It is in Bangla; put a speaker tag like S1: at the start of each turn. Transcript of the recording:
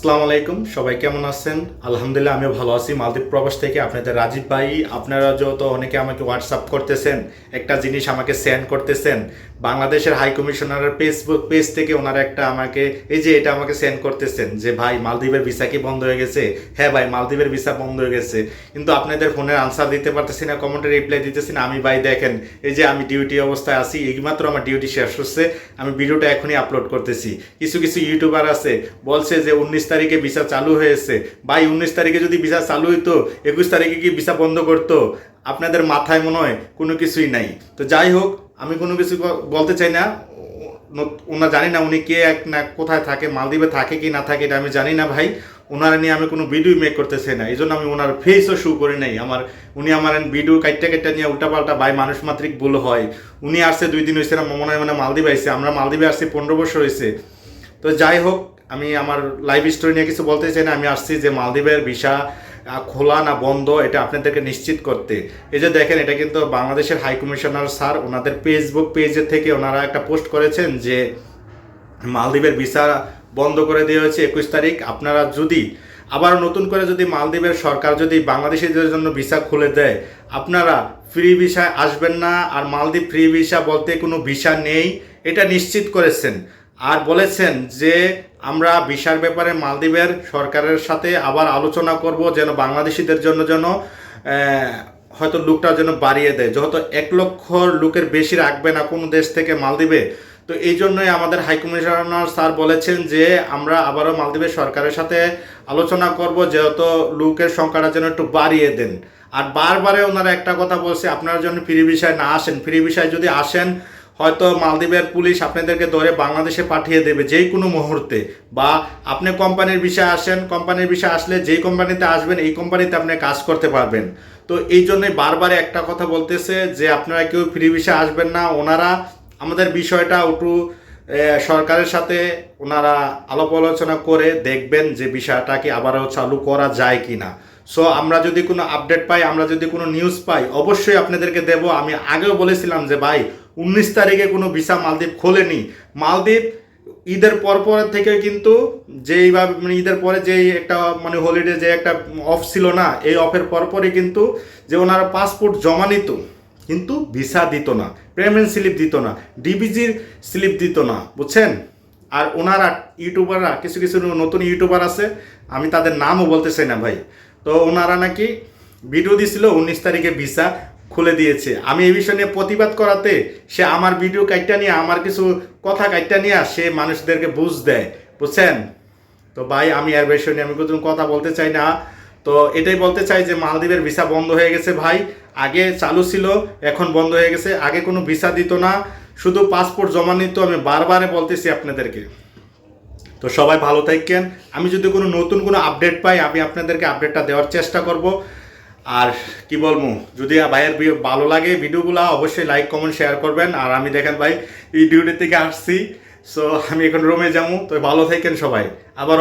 S1: আসসালামু আলাইকুম, সবাই কেমন আছেন? আলহামদুলিল্লাহ, আমিও ভালো আছি। মালদ্বীপ প্রবাস থেকে আপনাদের রাজীব ভাই, আপনারা যত অনেকে আমাকে হোয়াটসঅ্যাপ করতেছেন, একটা জিনিস আমাকে সেন্ড করতেছেন। বাংলাদেশের হাই কমিশনারের ফেসবুক পেজ থেকে ওনারা একটা আমাকে, এই যে এটা আমাকে সেন্ড করতেছেন যে, ভাই, মালদ্বীপের ভিসা কি বন্ধ হয়ে গেছে? হ্যাঁ ভাই, মালদ্বীপের ভিসা বন্ধ হয়ে গেছে। কিন্তু আপনাদের ফোনের আনসার দিতে পারতেছি না কমেন্টে রিপ্লাই দিতেছি না। আমি, ভাই, দেখেন, এই যে আমি ডিউটি অবস্থায় আছি, এইমাত্র আমার ডিউটি শেষ হচ্ছে। আমি ভিডিওটা এখনই আপলোড করতেছি। কিছু কিছু ইউটিউবার আছে, বলছে যে, উনিশ তারিখে ভিসা চালু হয়েছে। ভাই, উনিশ তারিখে যদি ভিসা চালু হইতো, একুশ তারিখে কি ভিসা বন্ধ করতো? আপনাদের মাথায় মনে হয় কোনো কিছুই নাই। তো যাই হোক, আমি কোনো কিছু বলতে চাই না। ওনার জানি না উনি কে এক না কোথায় থাকে, মালদ্বীপে থাকে কি না থাকে এটা আমি জানি না ভাই। ওনারা নিয়ে আমি কোনো ভিডিও মেক করতে চাই না। এই জন্য আমি ওনার ফেসও শু করি নাই। আমার উনি আমার ভিডিও কাইটটা কাইটটা নিয়ে উল্টাপাল্টা ভাই মানুষ মাত্রিক ভুল হয়। উনি আসছে দুই দিন হয়েছে না, মনে হয় মানে মালদ্বীপ আইসে আমরা মালদ্বীপে আসছি, পনেরো বছর হয়েছে তো যাই হোক আমি আমার লাইফ স্টোরি নিয়ে কিছু বলতে চাই না, আমি আসছি যে মালদ্বীপের ভিসা খোলা না বন্ধ, এটা আপনাদেরকে নিশ্চিত করতে। এই যে দেখেন, এটা কিন্তু বাংলাদেশের হাই কমিশনার স্যার, ওনাদের ফেসবুক পেজের থেকে ওনারা একটা পোস্ট করেছেন যে মালদ্বীপের ভিসা বন্ধ করে দেওয়া হয়েছে একুশ তারিখ। আপনারা যদি আবার নতুন করে যদি মালদ্বীপের সরকার যদি বাংলাদেশিদের জন্য ভিসা খুলে দেয়, আপনারা ফ্রি ভিসায় আসবেন না। আর মালদ্বীপ ফ্রি ভিসা বলতে কোনো ভিসা নেই, এটা নিশ্চিত করেছেন। আর বলেছেন যে আমরা ভিসার ব্যাপারে মালদ্বীপের সরকারের সাথে আবার আলোচনা করব যেন বাংলাদেশিদের জন্য যেন হয়তো লুকটা যেন বাড়িয়ে দেয়। যেহেতু এক লক্ষ লোকের বেশি রাখবে না কোনো দেশ থেকে মালদ্বীপে, তো এই জন্যই আমাদের হাইকমিশনার স্যার বলেছেন যে আমরা আবারও মালদ্বীপের সরকারের সাথে আলোচনা করব যেহেতু লোকের সংখ্যাটা যেন একটু বাড়িয়ে দেন। আর বারবারে ওনারা একটা কথা বলছে, আপনারা যেন ফ্রি বিষয় না আসেন, ফ্রি বিষয় যদি আসেন হয়তো মালদ্বীপের পুলিশ আপনাদেরকে ধরে বাংলাদেশে পাঠিয়ে দেবে যেই কোনো মুহূর্তে। বা আপনি কোম্পানির বিষয়ে আসেন, কোম্পানির বিষয়ে আসলে যেই কোম্পানিতে আসবেন, এই কোম্পানিতে আপনি কাজ করতে পারবেন। তো এই জন্যই বারবার একটা কথা বলতেছে যে আপনারা কেউ ফ্রি বিষয়ে আসবেন না। ওনারা আমাদের বিষয়টা একটু সরকারের সাথে ওনারা আলাপ আলোচনা করে দেখবেন যে বিষয়টাকে আবারও চালু করা যায় কি না সো আমরা যদি কোনো আপডেট পাই, আমরা যদি কোনো নিউজ পাই, অবশ্যই আপনাদেরকে দেব। আমি আগেও বলেছিলাম যে, ভাই উনিশ তারিখে কোনো ভিসা মালদ্বীপ খোলেনি। মালদ্বীপ ঈদের পর পর থেকে কিন্তু যেইভাবে মানে ঈদের পরে যেই একটা মানে হলিডে যে একটা অফ ছিল না, এই অফের পরপরই কিন্তু যে ওনারা পাসপোর্ট জমা নিত, কিন্তু ভিসা দিত না পেমেন্ট স্লিপ দিত না ডিবিজির স্লিপ দিত না, বুঝছেন? আর ওনারা ইউটিউবাররা, কিছু কিছু নতুন ইউটিউবার আছে, আমি তাদের নামও বলতে চাই না ভাই। তো ওনারা নাকি ভিডিও দিছিল উনিশ তারিখে ভিসা খুলে দিয়েছে। আমি এই বিষয় নিয়ে প্রতিবাদ করাতে সে আমার ভিডিও কাইটটা নিয়ে, আমার কিছু কথা কাইটটা নিয়ে সে মানুষদেরকে বুঝ দেয়। বুঝছেন? তো ভাই, আমি এর বিষয় নিয়ে আমি কোনো কথা বলতে চাই না। তো এটাই বলতে চাই যে মালদ্বীপের ভিসা বন্ধ হয়ে গেছে ভাই। আগে চালু ছিল, এখন বন্ধ হয়ে গেছে। আগে কোনো ভিসা দিত না। শুধু পাসপোর্ট জমা নিত, আমি বারবারে বলতেছি আপনাদেরকে। তো সবাই ভালো থাকেন আমি যদি কোনো নতুন কোনো আপডেট পাই, আমি আপনাদেরকে আপডেটটা দেওয়ার চেষ্টা করব। আর কি বলব, যদি ভাইয়ের ভালো লাগে ভিডিওগুলো, অবশ্যই লাইক কমেন্ট শেয়ার করবেন। আর আমি দেখেন ভাই, এই ডিউটি থেকে আসছি। সো আমি এখন রুমে যাব। তো ভালো থাকেন সবাই। আবার